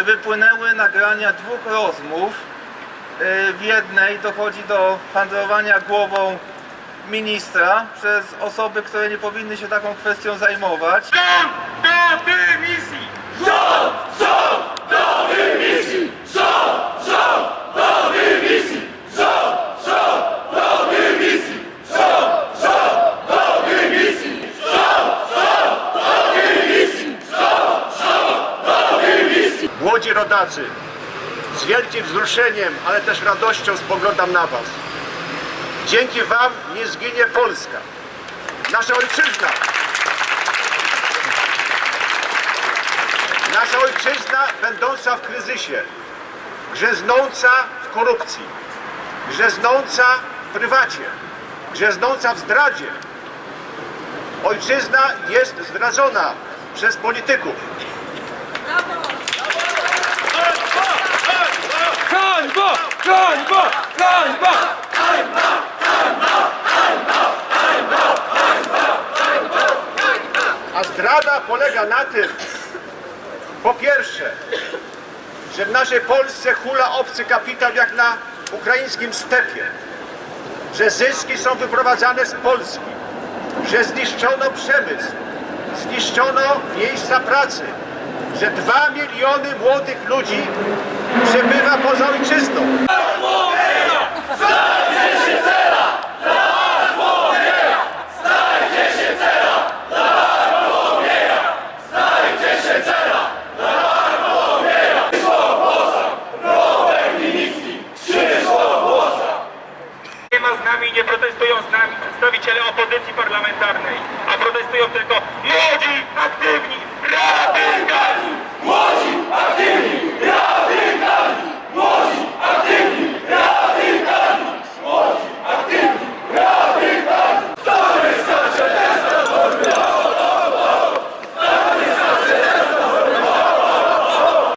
wypłynęły nagrania dwóch rozmów. Yy, W jednej dochodzi do handlowania głową ministra przez osoby, które nie powinny się taką kwestią zajmować. do dymisji! Młodzi rodacy, z wielkim wzruszeniem, ale też radością spoglądam na Was. Dzięki Wam nie zginie Polska, nasza ojczyzna. Nasza ojczyzna będąca w kryzysie, grzeznąca w korupcji, grzeznąca w prywacie, grzeznąca w zdradzie. Ojczyzna jest zdradzona przez polityków. A zdrada polega na tym, po pierwsze, że w naszej Polsce hula obcy kapitał jak na ukraińskim stepie, że zyski są wyprowadzane z Polski, że zniszczono przemysł, zniszczono miejsca pracy, że dwa miliony młodych ludzi przebywa poza ojczyzną. przedstawiciele opozycji parlamentarnej, a protestują tylko młodzi, aktywni, radykalni!